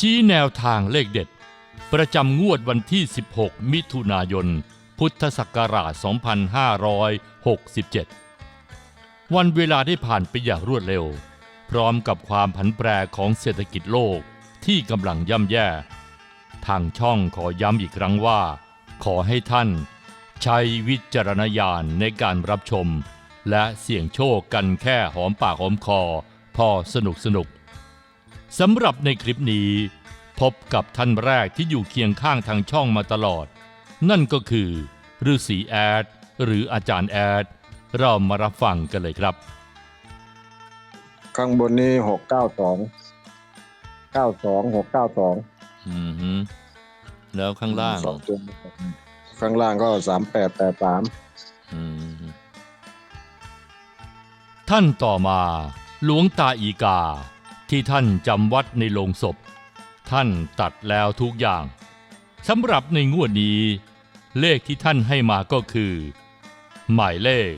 ชี้แนวทางเลขเด็ด ประจำงวดวันที่ 16 มิถุนายน พุทธศักราช 2567 วันเวลาได้ผ่านไปอย่างรวดเร็ว พร้อมกับความผันแปรของเศรษฐกิจโลกที่กำลังย่ำแย่ ทางช่องขอย้ำอีกครั้งว่า ขอให้ท่าน ใช้วิจารณญาณในการรับชม และเสี่ยงโชคกันแค่หอมปากหอมคอ พอสนุกสนุก สำหรับในคลิปนี้ พบกับท่านแรกที่อยู่เคียงข้างทางช่องมาตลอด นั่นก็คือฤาษีแอด หรืออาจารย์แอด เรามารับฟังกันเลยครับ ข้างบนนี้หกเก้าสองเก้าสองหกเก้าสองอืมฮึแล้วข้างล่างสองตัวข้างล่างก็สามแปดแปดสามอืมท่านต่อมา หลวงตาอีกา ที่ท่านจำวัดในโลงศพ ท่านตัดแล้วทุกอย่างสำหรับในงวดนี้ เลขที่ท่านให้มาก็คือ หมายเลข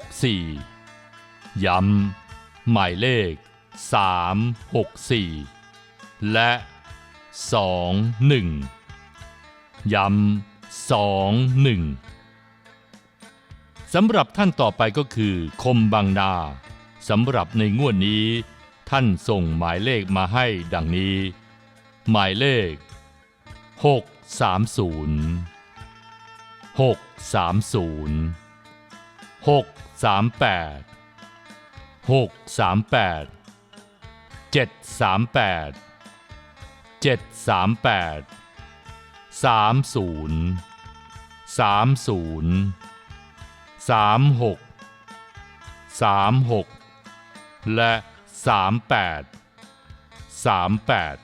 364 ย้ำหมายเลข 364 และ 21 ย้ำสองหนึ่งสำหรับท่านต่อไปก็คือ คมบางนา สำหรับในงวดนนี้ ท่านส่งหมายเลขมาให้ดังนี้ หมายเลข 630 630 638 638 738 738 30 30 36 36 และสามแปดสามแปด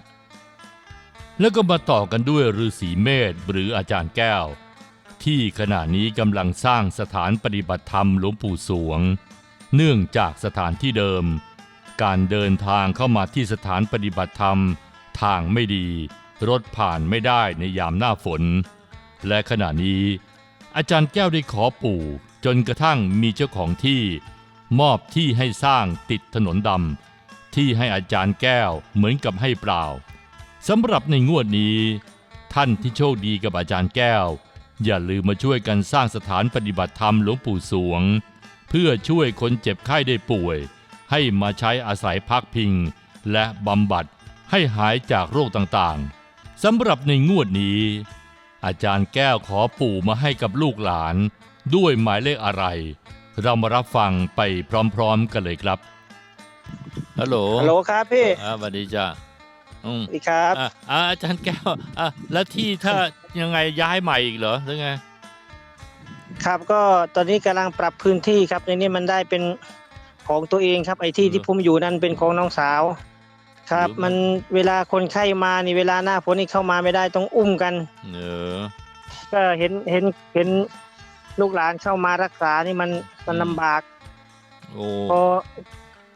แล้วก็มาต่อกันด้วยฤาษีเมธหรืออาจารย์แก้ว ที่ขณะนี้กำลังสร้างสถานปฏิบัติธรรมหลวงปู่สวง เนื่องจากสถานที่เดิม การเดินทางเข้ามาที่สถานปฏิบัติธรรม ทางไม่ดี รถผ่านไม่ได้ในยามหน้าฝน และขณะนี้อาจารย์แก้วได้ขอปู่จนกระทั่งมีเจ้าของที่ มอบที่ให้สร้างติดถนนดำที่ให้อาจารย์แก้วเหมือนกับให้เปล่าสำหรับในงวดนี้ ท่านที่โชคดีกับอาจารย์แก้ว อย่าลืมมาช่วยกันสร้างสถานปฏิบัติธรรมหลวงปู่สวง เพื่อช่วยคนเจ็บไข้ได้ป่วย ให้มาใช้อาศัยพักพิง และบำบัดให้หายจากโรคต่างๆสำหรับในงวดนี้ อาจารย์แก้วขอปู่มาให้กับลูกหลาน ด้วยหมายเลขอะไร เรามารับฟังไปพร้อมๆกันเลยครับฮัลโหลฮัลโหลครับพี่อ่าสวัสดีจ้าอืมสวัสดีครับอะอ่าอาจารย์แก้วอะแล้วที่ถ้ายังไงย้ายใหม่อีกเหรอหรือไงครับก็ตอนนี้กำลังปรับพื้นที่ครับในนี้มันได้เป็นของตัวเองครับไอ้ที่เหรอที่ผมอยู่นั่นเป็นของน้องสาว ครับหรือมันเวลาคนไข้มานี่เวลาหน้าฝนนี่เข้ามาไม่ได้ต้องอุ้มกัน เออก็เห็นเห็นเห็น ลูกหลานเข้ามารักษานี่มันมันอืมลำบาก โอ้พอ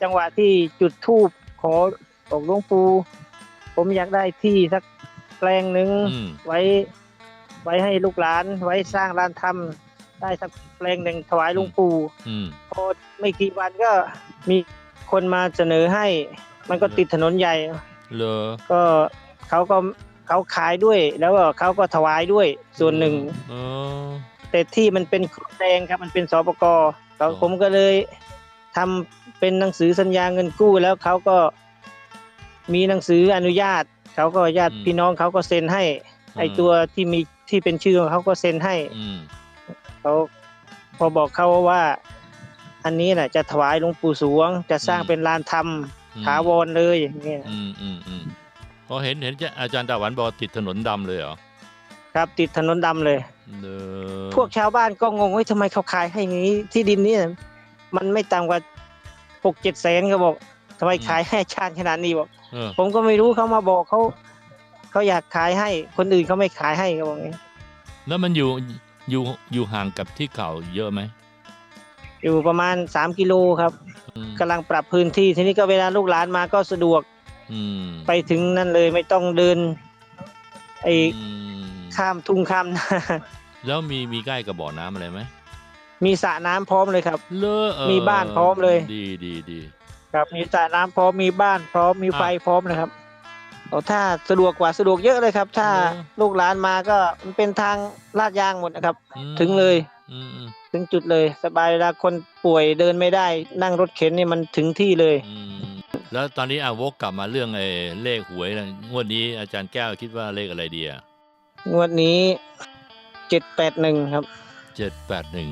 จังหวะที่จุดทูบขอบอกหลวงปู่ผมอยากได้ที่สักแปลงหนึ่งอืมไว้ ไว้ให้ลูกหลาน ไว้สร้างร้านทำได้สักแปลงหนึ่งถวายหลวงปู่อืม พอไม่กี่วันก็มีคนมาเสนอให้ มันก็ติดถนนใหญ่เลอก็เขาก็เขาขายด้วย แล้วก็เขาก็ถวายด้วยส่วนหนึ่ง เออ แต่ที่มันเป็นของแดงครับมันเป็นสปกเราอ๋อผมก็เลยทำเป็นหนังสือสัญญาเงินกู้แล้วเขาก็มีหนังสืออนุญาตเขาก็ญาติพี่น้องเขาก็เซ็นให้ ไอตัวที่มีที่เป็นชื่อของเขาก็เซ็นให้ อืม เขาพอบอกเขาว่า อันนี้น่ะ จะถวายหลวงปู่สวง จะสร้างอืม เป็นลานธรรมอืมถาวรเลยอย่างเงี้ยอืมอืมอืมพอเห็นเห็นจะอาจารย์ดาหวันบอกติดถนนดำเลยเหรอ ครับติดถนนดำเลยเลอพวกชาวบ้านก็งงว่าทำไมเขาขายให้อย่างนี้ที่ดินนี่มันไม่ต่ำกว่าหกเจ็ดแสนเขาบอกทำไมขายให้ชาญขนาดนี้บอกเออผมก็ไม่รู้เขามาบอกเขาเขาอยากขายให้คนอื่นเขาไม่ขายให้เขาบอกอย่างนี้แล้วมันอยู่อยู่อยู่ห่างกับที่เก่าเยอะไหมอยู่ประมาณสามกิโลครับอืมกำลังปรับพื้นที่ทีนี้ก็เวลาลูกหลานมาก็สะดวก อืมไปถึงนั่นเลยไม่ต้องเดินไอ้อืม ข้ามทุ่งข้ามนาแล้วมีมีใกล้กับบ่อน้ำอะไรไหมมีสระน้ำพร้อมเลยครับ เลอเออมีบ้านพร้อมเลย ดีดีดีครับ มีสระน้ำพร้อมมีบ้านพร้อมมีไฟพร้อมนะครับเอาถ้าสะดวกกว่าสะดวกเยอะเลยครับ ถ้าเหรอลูกหลานมาก็มันเป็นทางลาดยางหมดนะครับ อืมถึงเลย อืมอืมถึงจุดเลย สบายเวลาคนป่วยเดินไม่ได้ นั่งรถเข็นนี่มันถึงที่เลย อืมแล้วตอนนี้อาวกกลับมาเรื่องไอ้เลขหวยนะงวดนี้อาจารย์แก้วคิดว่าเลขอะไรดีอะ งวดนี้เจ็ดแปดหนึ่งครับ เจ็ดแปดหนึ่ง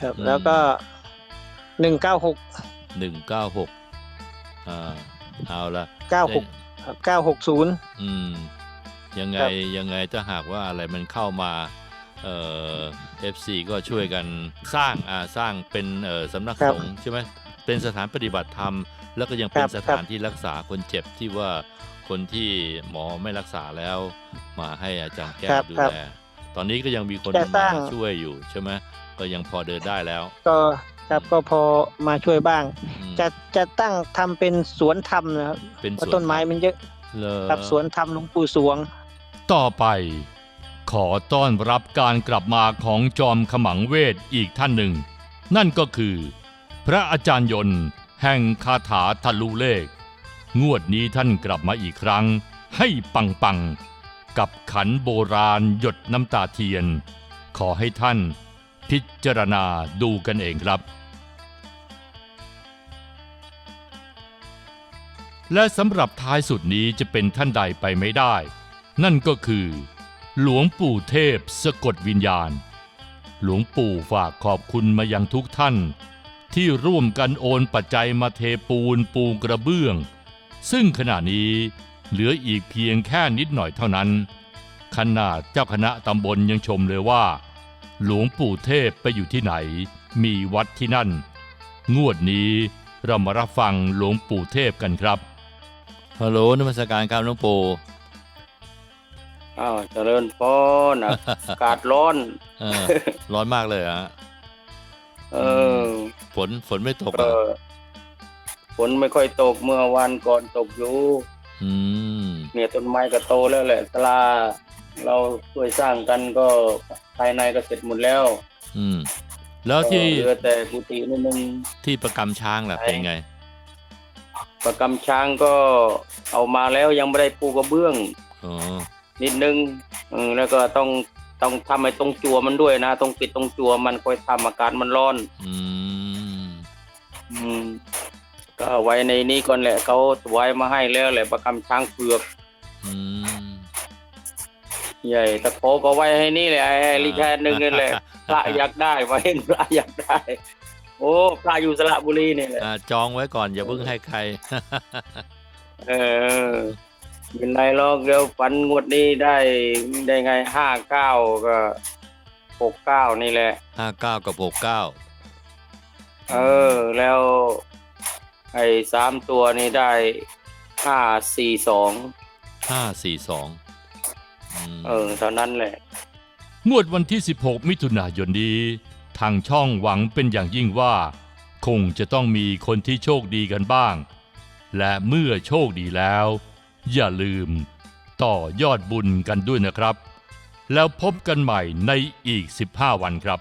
ครับ อืม แล้วก็หนึ่งเก้าหกหนึ่งเก้าหกอ่าเอาละเก้าหกเก้าหกศูนย์ อืม ยังไงครับ ยังไงถ้าหากว่าอะไรมันเข้ามา เอ่อฟซีก็ช่วยกันสร้างอ่าสร้างเป็นเอ่อสำนักสงฆ์ใช่ไหมเป็นสถานปฏิบัติธรรม แล้วก็ยังเป็นสถานที่รักษาคนเจ็บที่ว่า คนที่หมอไม่รักษาแล้ว มาให้อาจารย์แก้วดูแล ตอนนี้ก็ยังมีคนมาช่วยอยู่ใช่ไหมก็ยังพอเดินได้แล้ว ก็ครับก็พอมาช่วยบ้างอืมจะจะตั้งทำเป็นสวนธรรมนะครับเป็นเพสราะวนต้นไม้มันเยอะเลอครับสวนธรรมหลวงปู่สวง ต่อไปขอต้อนรับการกลับมาของจอมขมังเวทอีกท่านหนึ่ง นั่นก็คือ พระอาจารย์ยนต์ แห่งคาถาทะลุเลข งวดนี้ท่านกลับมาอีกครั้ง ให้ปังปังกับขันโบราณหยดน้ำตาเทียน ขอให้ท่านพิจารณาดูกันเองครับ และสำหรับท้ายสุดนี้จะเป็นท่านใดไปไม่ได้ นั่นก็คือ หลวงปู่เทพสะกดวิญญาณ หลวงปู่ฝากขอบคุณมายังทุกท่าน ที่ร่วมกันโอนปัจจัยมาเทปูนปูกระเบื้อง ซึ่งขณะนี้เหลืออีกเพียงแค่นิดหน่อยเท่านั้น ขนาดเจ้าคณะตำบลยังชมเลยว่า หลวงปู่เทพไปอยู่ที่ไหน มีวัดที่นั่น งวดนี้เรามารับฟังหลวงปู่เทพกันครับฮัลโหลนมัสการครับหลวงปู่อ้าวเจริญพรอากาศร้อนเออร้อนมากเลยเหรอฮะเออฝนฝนไม่ตกก็อะ ฝนไม่ค่อยตกเมื่อวันก่อนตกอยู่อืมเนี่ยต้นไม้ก็โตแล้วแหละตลาเราช่วยสร้างกันก็ภายในก็เสร็จหมดแล้วอืม แล้วที่ก็เหลือแต่กุฏินิดนึง ที่ประกำช้างล่ะไหนเป็นไง ประกำช้างก็เอามาแล้วยังไม่ได้ปูกระเบื้อง อ๋อ นิดนึงอืมแล้วก็ต้องต้องทำให้ตรงจัวมันด้วยนะต้องปิดตรงจัวมันค่อยทำอาการมันร้อน อืมอืม ก็เอาไว้ในนี้ก่อนแหละเขาไว้มาให้แล้วแหละประกำช้างเผือกอืมใหญ่ตะโพก็ไว้ให้นี่แหละไอ้ลิแคนหนึ่งนี่แหละพระอยากได้ไว้เห็นพระอยากได้ โอ้พระอยู่สระบุรีนี่แหละอ่าจองไว้ก่อนอย่าเพิ่งให้ใคร เออเป็นไรหรอกเดี๋ยวฝันงวดนี้ได้ได้ไงห้าเก้าก็หกเก้านี่แหละห้าเก้ากับหกเก้าเออ แล้ว ไอ้สามตัวนี้ได้ห้าสี่สองห้าสี่สองมเออเท่านั้นแหละ งวดวันที่ 16 มิถุนายนนี้ ทางช่องหวังเป็นอย่างยิ่งว่า คงจะต้องมีคนที่โชคดีกันบ้าง และเมื่อโชคดีแล้ว อย่าลืมต่อยอดบุญกันด้วยนะครับ แล้วพบกันใหม่ในอีก 15 วันครับ